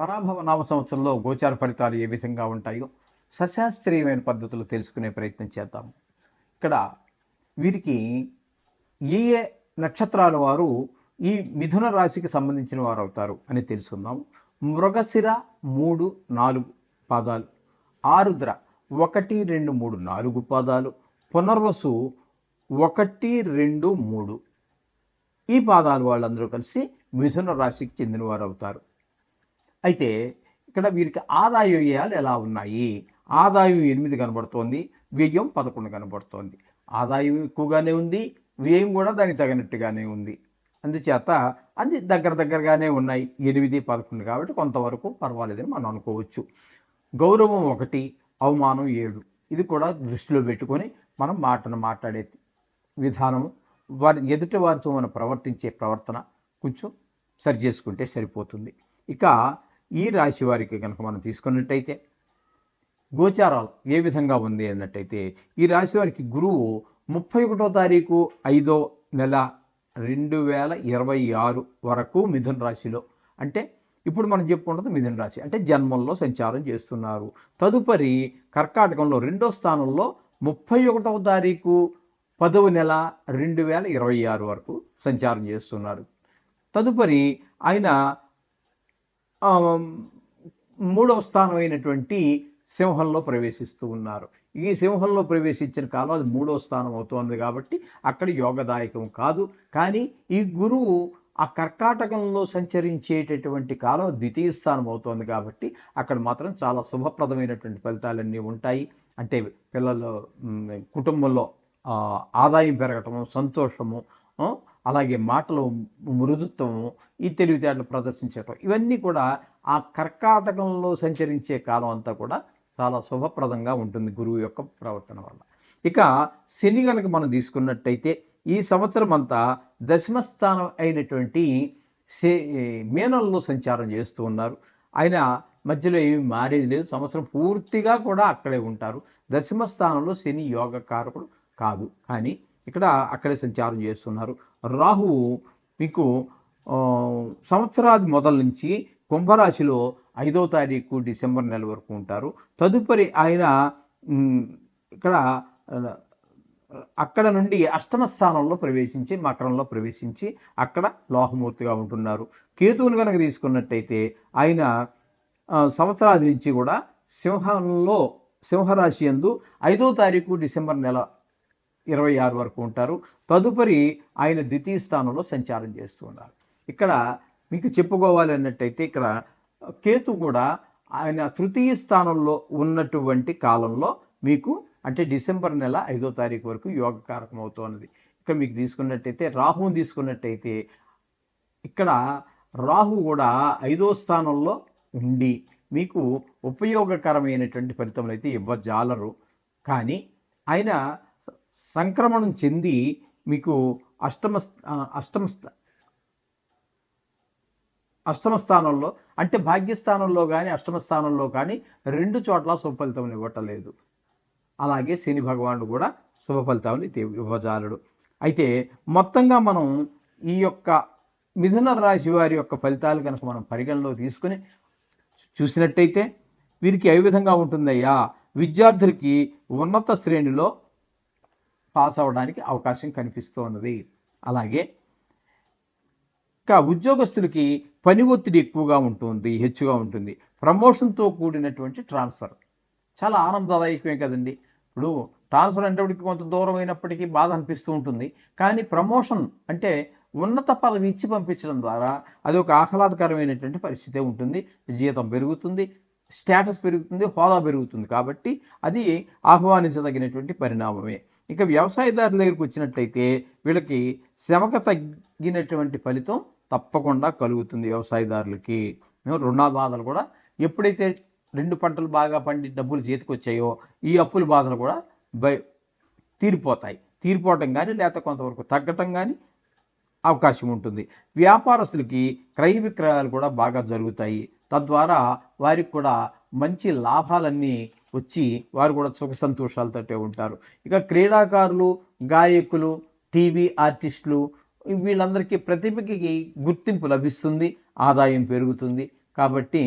పరాభవ నామ సంవత్సరంలో గోచార ఫలితాలు ఏ విధంగా ఉంటాయో సశాస్త్రీయమైన పద్ధతులు తెలుసుకునే ప్రయత్నం చేద్దాం. ఇక్కడ వీరికి ఏ ఏ నక్షత్రాల వారు ఈ మిథున రాశికి సంబంధించిన వారు అవుతారు అని తెలుసుకుందాం. మృగశిర మూడు నాలుగు పాదాలు ఆరుద్ర ఒకటి రెండు మూడు నాలుగు పాదాలు పునర్వసు ఒకటి రెండు మూడు. ఈ పాదాలు వాళ్ళందరూ కలిసి మిథున రాశికి చెందినవారు అవుతారు. అయితే ఇక్కడ వీరికి ఆదాయ వ్యయాలు ఎలా ఉన్నాయి? ఆదాయం ఎనిమిది కనబడుతోంది వ్యయం పదకొండు కనబడుతోంది. ఆదాయం ఎక్కువగానే ఉంది వ్యయం కూడా దానికి తగినట్టుగానే ఉంది. అందుచేత అది దగ్గర దగ్గరగానే ఉన్నాయి. ఎనిమిది పదకొండు కాబట్టి కొంతవరకు పర్వాలేదని మనం అనుకోవచ్చు. గౌరవం ఒకటి అవమానం ఏడు. ఇది కూడా దృష్టిలో పెట్టుకొని మనం మాటను మాట్లాడే విధానము వారి ఎదుటి వారితో మనం ప్రవర్తించే ప్రవర్తన కొంచెం సరి చేసుకుంటే సరిపోతుంది. ఇక ఈ రాశి వారికి కనుక మనం తీసుకున్నట్టయితే గోచారాలు ఏ విధంగా ఉంది అన్నట్టయితే ఈ రాశి వారికి గురువు ముప్పై ఒకటో తారీఖు ఐదో నెల రెండు వేల ఇరవై ఆరు వరకు మిథున రాశిలో. అంటే ఇప్పుడు మనం చెప్పుకుంటుంది మిథున రాశి. అంటే జన్మంలో సంచారం చేస్తున్నారు. తదుపరి కర్కాటకంలో రెండో స్థానంలో ముప్పై ఒకటవ తారీఖు పదవ నెల రెండు వేల ఇరవై ఆరు వరకు సంచారం చేస్తున్నారు. తదుపరి ఆయన మూడవ స్థానం అయినటువంటి సింహంలో ప్రవేశిస్తూ ఉన్నారు. ఈ సింహంలో ప్రవేశించిన కాలం అది మూడవ స్థానం అవుతోంది కాబట్టి అక్కడ యోగదాయకం కాదు. కానీ ఈ గురువు ఆ కర్కాటకంలో సంచరించేటటువంటి కాలం ద్వితీయ స్థానం అవుతోంది కాబట్టి అక్కడ మాత్రం చాలా శుభప్రదమైనటువంటి ఫలితాలన్నీ ఉంటాయి. అంటే పిల్లలు కుటుంబంలో ఆదాయం పెరగటము సంతోషము అలాగే మాటలు మృదుత్వము ఈ తెలివితేటలు ప్రదర్శించటం ఇవన్నీ కూడా ఆ కర్కాటకంలో సంచరించే కాలం అంతా కూడా చాలా శుభప్రదంగా ఉంటుంది గురువు యొక్క ప్రవర్తన వల్ల. ఇక శని కనుక మనం తీసుకున్నట్టయితే ఈ సంవత్సరం అంతా దశమస్థానం అయినటువంటి శే మేనంలో సంచారం చేస్తూ ఉన్నారు. ఆయన మధ్యలో ఏమి మారేది లేదు. సంవత్సరం పూర్తిగా కూడా అక్కడే ఉంటారు. దశమస్థానంలో శని యోగకారకుడు కాదు. కానీ ఇక్కడ అక్కడే సంచారం చేస్తున్నారు. రాహువు మీకు సంవత్సరాది మొదల నుంచి కుంభరాశిలో ఐదో తారీఖు డిసెంబర్ నెల వరకు ఉంటారు. తదుపరి ఆయన ఇక్కడ అక్కడ నుండి అష్టమ స్థానంలో ప్రవేశించి మకరంలో ప్రవేశించి అక్కడ లోహమూర్తిగా ఉంటున్నారు. కేతువుని కనుక తీసుకున్నట్టయితే ఆయన సంవత్సరాది నుంచి కూడా సింహంలో సింహరాశి యందు ఐదో తారీఖు డిసెంబర్ నెల ఇరవై ఆరు వరకు ఉంటారు. తదుపరి ఆయన ద్వితీయ స్థానంలో సంచారం చేస్తూ ఉన్నారు. ఇక్కడ మీకు చెప్పుకోవాలి అన్నట్టయితే ఇక్కడ కేతు కూడా ఆయన తృతీయ స్థానంలో ఉన్నటువంటి కాలంలో మీకు అంటే డిసెంబర్ నెల ఐదో తారీఖు వరకు యోగ కారకం అవుతున్నది ఇక్కడ మీకు తీసుకున్నట్టయితే రాహువుని తీసుకున్నట్టయితే ఇక్కడ రాహు కూడా ఐదో స్థానంలో ఉండి మీకు ఉపయోగకరమైనటువంటి ఫలితములు అయితే ఇవ్వజాలరు కానీ ఆయన సంక్రమణం చెంది మీకు అష్టమ అష్టమ అష్టమ స్థానంలో అంటే భాగ్యస్థానంలో కానీ అష్టమ స్థానంలో కానీ రెండు చోట్ల శుభఫలితం ఇవ్వటలేదు. అలాగే శని భగవానుడు కూడా శుభ ఇవ్వజాలడు. అయితే మొత్తంగా మనం ఈ యొక్క మిథున రాశి వారి యొక్క ఫలితాలు కనుక మనం పరిగణలో తీసుకుని చూసినట్టయితే వీరికి ఏ విధంగా ఉంటుందయ్యా? విద్యార్థులకి ఉన్నత శ్రేణిలో పాస్ అవ్వడానికి అవకాశం కనిపిస్తూ ఉన్నది అలాగే ఇంకా ఉద్యోగస్తులకి పని ఒత్తిడి ఎక్కువగా ఉంటుంది హెచ్చుగా ఉంటుంది. ప్రమోషన్తో కూడినటువంటి ట్రాన్స్ఫర్. చాలా ఆనందదాయకమే కదండి. ఇప్పుడు ట్రాన్స్ఫర్ అనేటప్పటికి కొంత దూరం అయినప్పటికీ బాధ అనిపిస్తూ ఉంటుంది. కానీ ప్రమోషన్ అంటే ఉన్నత పదవి ఇచ్చి పంపించడం ద్వారా అది ఒక ఆహ్లాదకరమైనటువంటి పరిస్థితి ఉంటుంది. జీతం పెరుగుతుంది స్టేటస్ పెరుగుతుంది హోదా పెరుగుతుంది. కాబట్టి అది ఆహ్వానించదగినటువంటి పరిణామమే. ఇక వ్యవసాయదారుల దగ్గరికి వచ్చినట్లయితే వీళ్ళకి శ్రమకు తగ్గినటువంటి ఫలితం తప్పకుండా కలుగుతుంది వ్యవసాయదారులకి. రుణ బాధలు కూడా ఎప్పుడైతే రెండు పంటలు బాగా పండి డబ్బులు చేతికి వచ్చాయో ఈ అప్పుల బాధలు కూడా బై తీరిపోతాయి. తీరిపోవటం కానీ లేకపోతే కొంతవరకు తగ్గటం కానీ అవకాశం ఉంటుంది. వ్యాపారస్తులకి క్రయ విక్రయాలు కూడా బాగా జరుగుతాయి. తద్వారా వారికి కూడా మంచి లాభాలన్నీ వచ్చి వారు కూడా సుఖ సంతోషాలతోటే ఉంటారు. ఇక క్రీడాకారులు గాయకులు టీవీ ఆర్టిస్టులు వీళ్ళందరికీ ప్రతిభకి గుర్తింపు లభిస్తుంది ఆదాయం పెరుగుతుంది. కాబట్టి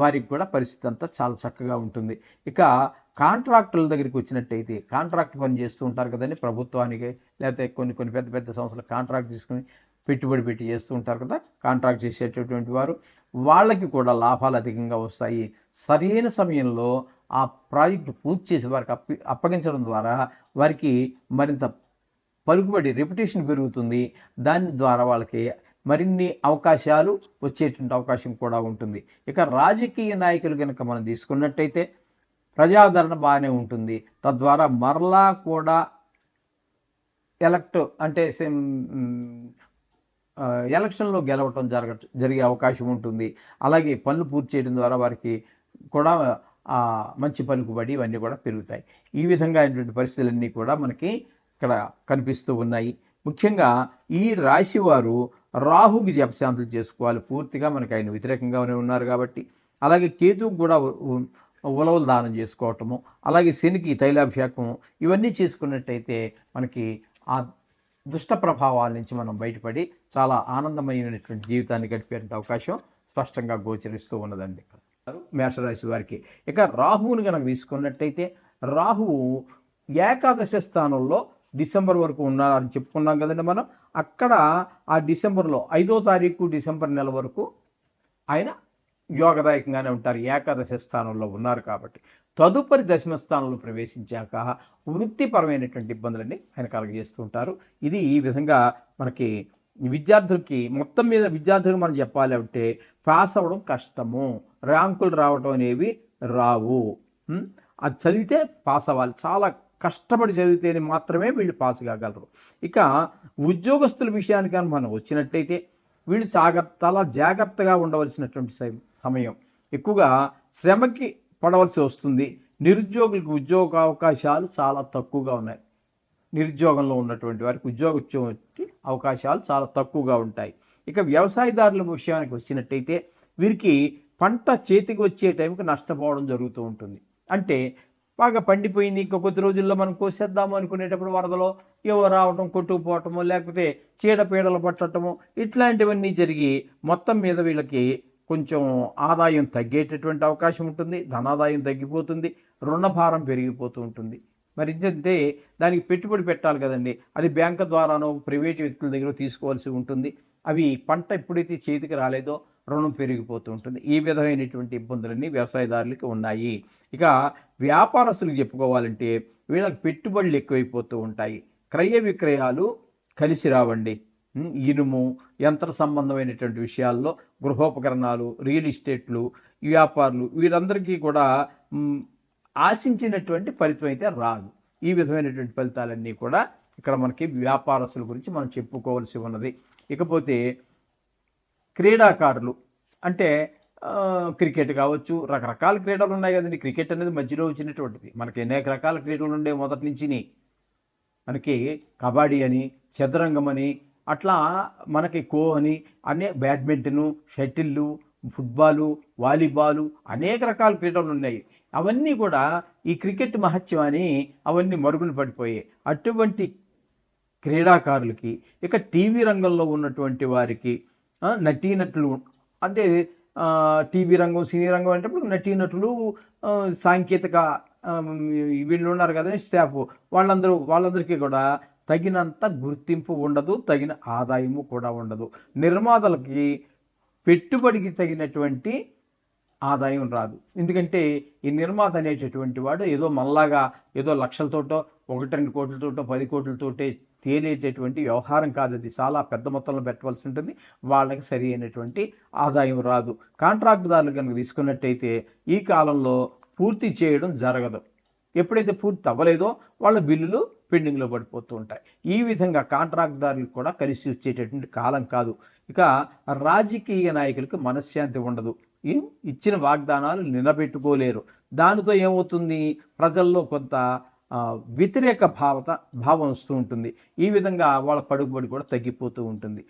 వారికి కూడా పరిస్థితి అంతా చాలా చక్కగా ఉంటుంది. ఇక కాంట్రాక్టుల దగ్గరికి వచ్చినట్టయితే కాంట్రాక్ట్ పని చేస్తూ ఉంటారు కదండి ప్రభుత్వానికి లేకపోతే కొన్ని కొన్ని పెద్ద పెద్ద సంస్థలు కాంట్రాక్ట్ తీసుకుని పెట్టుబడి పెట్టి చేస్తూ ఉంటారు కదా కాంట్రాక్ట్ చేసేటటువంటి వారు వాళ్ళకి కూడా లాభాలు అధికంగా వస్తాయి. సరైన సమయంలో ఆ ప్రాజెక్టు పూర్తి చేసి వారికి అప్పి అప్పగించడం ద్వారా వారికి మరింత పలుకుబడి రెప్యుటేషన్ పెరుగుతుంది. దాని ద్వారా వాళ్ళకి మరిన్ని అవకాశాలు వచ్చేటువంటి అవకాశం కూడా ఉంటుంది. ఇక రాజకీయ నాయకులు కనుక మనం తీసుకున్నట్టయితే ప్రజాదరణ బాగానే ఉంటుంది. తద్వారా మరలా కూడా ఎలక్ట్ అంటే ఎలక్షన్లో గెలవటం జరగ జరిగే అవకాశం ఉంటుంది. అలాగే పనులు పూర్తి చేయడం ద్వారా వారికి కూడా మంచి పలుకుబడి ఇవన్నీ కూడా పెరుగుతాయి. ఈ విధంగా అయినటువంటి పరిస్థితులన్నీ కూడా మనకి ఇక్కడ కనిపిస్తూ ఉన్నాయి. ముఖ్యంగా ఈ రాశి వారు రాహుకి జపశాంతులు చేసుకోవాలి. పూర్తిగా మనకి ఆయన వ్యతిరేకంగానే ఉన్నారు కాబట్టి. అలాగే కేతువు కూడా ఉలవలు దానం చేసుకోవటము అలాగే శనికి తైలాభిషేకం ఇవన్నీ చేసుకున్నట్టయితే మనకి ఆ దుష్ట ప్రభావాల నుంచి మనం బయటపడి చాలా ఆనందమైనటువంటి జీవితాన్ని గడిపే అవకాశం స్పష్టంగా గోచరిస్తూ ఉన్నదండి మేషరాశి వారికి. ఇక రాహువుని కనుక తీసుకున్నట్టయితే రాహువు ఏకాదశ స్థానంలో డిసెంబర్ వరకు ఉన్నారని చెప్పుకున్నాం కదండి మనం. అక్కడ ఆ డిసెంబర్లో ఐదో తారీఖు డిసెంబర్ నెల వరకు ఆయన యోగదాయకంగానే ఉంటారు. ఏకాదశ స్థానంలో ఉన్నారు కాబట్టి. తదుపరి దశమ స్థానంలో ప్రవేశించాక వృత్తిపరమైనటువంటి ఇబ్బందులన్నీ ఆయన కలగజేస్తూ ఉంటారు. ఇది ఈ విధంగా మనకి విద్యార్థులకి మొత్తం మీద విద్యార్థులకు మనం చెప్పాలి అంటే పాస్ అవ్వడం కష్టము. ర్యాంకులు రావడం అనేవి రావు. అది చదివితే పాస్ అవ్వాలి. చాలా కష్టపడి చదివితేనే మాత్రమే వీళ్ళు పాస్ కాగలరు. ఇక ఉద్యోగస్తుల విషయానికి కానీ మనం వచ్చినట్టయితే వీళ్ళు జాగ్రత్త చాలా జాగ్రత్తగా ఉండవలసినటువంటి సమయం. ఎక్కువగా శ్రమకి పడవలసి వస్తుంది. నిరుద్యోగులకు ఉద్యోగ అవకాశాలు చాలా తక్కువగా ఉన్నాయి. నిరుద్యోగంలో ఉన్నటువంటి వారికి ఉద్యోగ వచ్చి అవకాశాలు చాలా తక్కువగా ఉంటాయి. ఇక వ్యవసాయదారుల విషయానికి వచ్చినట్టయితే వీరికి పంట చేతికి వచ్చే టైంకి నష్టపోవడం జరుగుతూ ఉంటుంది. అంటే బాగా పండిపోయింది ఇంకా కొద్ది రోజుల్లో మనం కోసేద్దాము అనుకునేటప్పుడు వరదలో ఏవో రావటం కొట్టుకుపోవటము లేకపోతే చీడపీడలు పట్టడము ఇట్లాంటివన్నీ జరిగి మొత్తం మీద వీళ్ళకి కొంచెం ఆదాయం తగ్గేటటువంటి అవకాశం ఉంటుంది ధనాదాయం తగ్గిపోతుంది రుణభారం పెరిగిపోతూ ఉంటుంది. మరి ఇదంటే దానికి పెట్టుబడి పెట్టాలి కదండి. అది బ్యాంకు ద్వారానో ప్రైవేట్ వ్యక్తుల దగ్గర తీసుకోవాల్సి ఉంటుంది. అవి పంట ఎప్పుడైతే చేతికి రాలేదో రుణం పెరిగిపోతూ ఉంటుంది. ఈ విధమైనటువంటి ఇబ్బందులన్నీ వ్యవసాయదారులకి ఉన్నాయి. ఇక వ్యాపారస్తులకు చెప్పుకోవాలంటే వీళ్ళకి పెట్టుబడులు ఎక్కువైపోతూ ఉంటాయి. క్రయ విక్రయాలు కలిసి రావండి. ఇనుము యంత్ర సంబంధమైనటువంటి విషయాల్లో గృహోపకరణాలు రియల్ ఎస్టేట్లు వ్యాపారులు వీరందరికీ కూడా ఆశించినటువంటి ఫలితం అయితే రాదు. ఈ విధమైనటువంటి ఫలితాలన్నీ కూడా ఇక్కడ మనకి వ్యాపారస్తుల గురించి మనం చెప్పుకోవాల్సి ఉన్నది. ఇకపోతే క్రీడాకారులు అంటే క్రికెట్ కావచ్చు రకరకాల క్రీడలు ఉన్నాయి కదండి. క్రికెట్ అనేది మధ్యలో వచ్చినటువంటిది. మనకి అనేక రకాల క్రీడలు ఉండే మొదటి నుంచి మనకి కబడ్డీ అని చదరంగం అని అట్లా మనకి ఖో అని అనే బ్యాడ్మింటను షటిల్లు ఫుట్బాలు వాలీబాలు అనేక రకాల క్రీడలు ఉన్నాయి. అవన్నీ కూడా ఈ క్రికెట్ మహత్యం అని అవన్నీ మరుగున పడిపోయాయి. అటువంటి క్రీడాకారులకి ఇక టీవీ రంగంలో ఉన్నటువంటి వారికి నటీనటులు అంటే టీవీ రంగం సినీ రంగం అంటేప్పుడు నటీనటులు సాంకేతిక వీళ్ళు ఉన్నారు కదా స్టాఫ్. వాళ్ళందరూ వాళ్ళందరికీ కూడా తగినంత గుర్తింపు ఉండదు తగిన ఆదాయము కూడా ఉండదు. నిర్మాతలకి పెట్టుబడికి తగినటువంటి ఆదాయం రాదు. ఎందుకంటే ఈ నిర్మాత అనేటటువంటి వాడు ఏదో మళ్ళాగా ఏదో లక్షలతోటో ఒకటి రెండు కోట్లతోటో పది కోట్లతోటే తేలేటటువంటి వ్యవహారం కాదు అది. చాలా పెద్ద మొత్తంలో పెట్టవలసి ఉంటుంది. వాళ్ళకి సరి అయినటువంటి ఆదాయం రాదు. కాంట్రాక్టుదారులు కనుక తీసుకున్నట్టయితే ఈ కాలంలో పూర్తి చేయడం జరగదు. ఎప్పుడైతే పూర్తి అవ్వలేదో వాళ్ళ బిల్లులు పెండింగ్లో పడిపోతూ ఉంటాయి. ఈ విధంగా కాంట్రాక్టుదారులకు కూడా కలిసి వచ్చేటటువంటి కాలం కాదు. ఇక రాజకీయ నాయకులకు మనశ్శాంతి ఉండదు. ఇచ్చిన వాగ్దానాలు నిలబెట్టుకోలేరు. దానితో ఏమవుతుంది? ప్రజల్లో కొంత వ్యతిరేక భావత భావం వస్తూ ఉంటుంది. ఈ విధంగా వాళ్ళ పడుగుబడి కూడా తగ్గిపోతూ ఉంటుంది.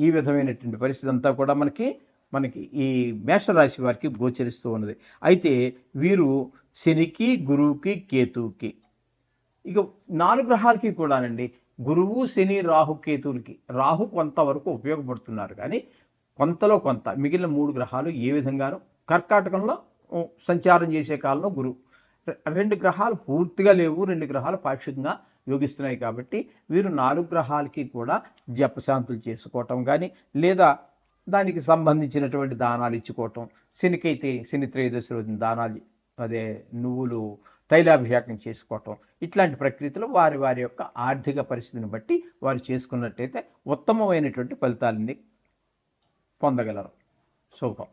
ఈ విధమైనటువంటి పరిస్థితి అంతా కూడా మనకి మనకి ఈ మేషరాశి వారికి గోచరిస్తూ ఉన్నది. అయితే వీరు శనికి గురువుకి కేతువుకి. ఇక నాలుగు గ్రహాలకి కూడానండి. గురువు శని రాహు కేతువులకి. రాహు కొంతవరకు ఉపయోగపడుతున్నారు. కానీ కొంతలో కొంత మిగిలిన మూడు గ్రహాలు ఏ విధంగానూ కర్కాటకంలో సంచారం చేసే కాలంలో గురువు రెండు గ్రహాలు పూర్తిగా లేవు రెండు గ్రహాలు పాక్షికంగా యోగిస్తున్నాయి కాబట్టి వీరు నాలుగు గ్రహాలకి కూడా జపశాంతులు చేసుకోవటం కానీ లేదా దానికి సంబంధించినటువంటి దానాలు ఇచ్చుకోవటం శనికైతే శని త్రయోదశి రోజున దానాలు అదే నువ్వులు తైలాభిషేకం చేసుకోవటం ఇట్లాంటి ప్రక్రియలో వారి వారి యొక్క ఆర్థిక పరిస్థితిని బట్టి వారు చేసుకున్నట్టయితే ఉత్తమమైనటువంటి ఫలితాలని పొందగలరు. శుభం